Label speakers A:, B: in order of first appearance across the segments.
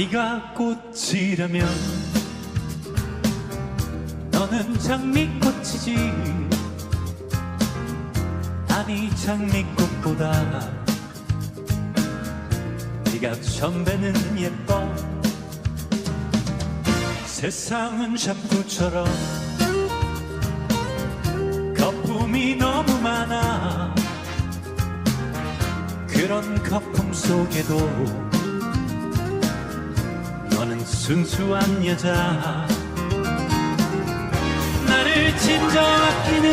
A: 네가 꽃이라면 너는 장미꽃이지. 아니 장미꽃보다 네가 천배는 예뻐. 세상은 샴푸처럼 거품이 너무 많아. 그런 거품 속에도 너는 순수한 여자. 나를 진정 아끼는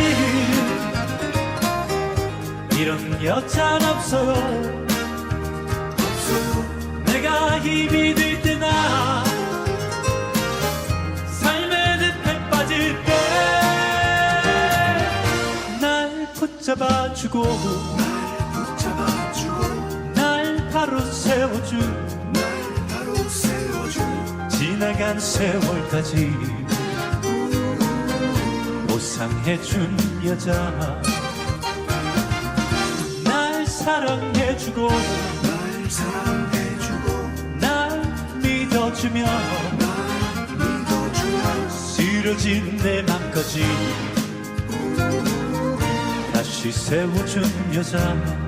A: 이런 여자는 없어요. 내가 힘이 들 때나 삶의 늪에 빠질 때 날 붙잡아주고
B: 잡아주고
A: 날 바로 세워준
B: 날 바로 세워준
A: 지나간 세월까지 보상해준 여자. 날 사랑해주고
B: 날 사랑해주고
A: 날 믿어주며
B: 날 믿어주며
A: 쓰러진 내 맘까지 다시 세워준 여자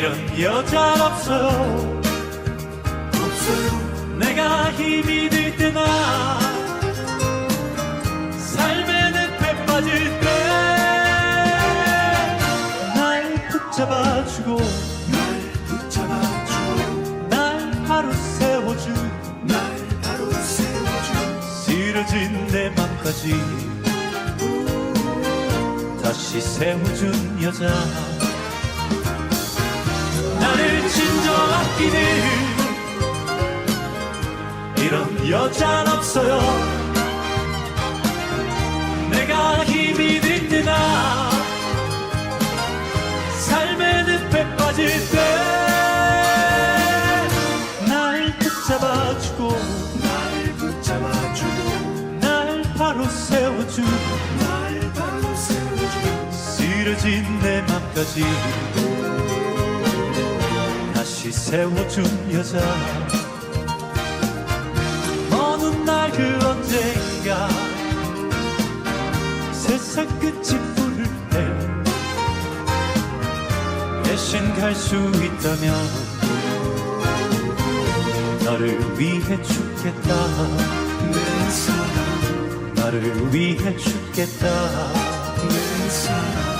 A: 이런 여자 없어요
B: 없어요
A: 내가 힘이 들 때나 삶의 늪에 빠질 때 날 붙잡아주고
B: 날 붙잡아주고
A: 날 바로 세워준
B: 날 바로 세워준
A: 쓰러진 내 맘까지 다시 세워준 여자 아끼는 이런 여자는 없어요. 내가 힘이 들 때나 삶의 늪에 빠질 때날 붙잡아주고
B: 날 붙잡아주고
A: 날 바로 세워준
B: 날 바로 세워준
A: 쓰러진 내 맘까지 다시 세워준 여자. 어느 날 그 언젠가 세상 끝이 부를 때 대신 갈 수 있다면 너를 위해 죽겠다.
B: 내 사랑
A: 너를 위해 죽겠다.
B: 내 사랑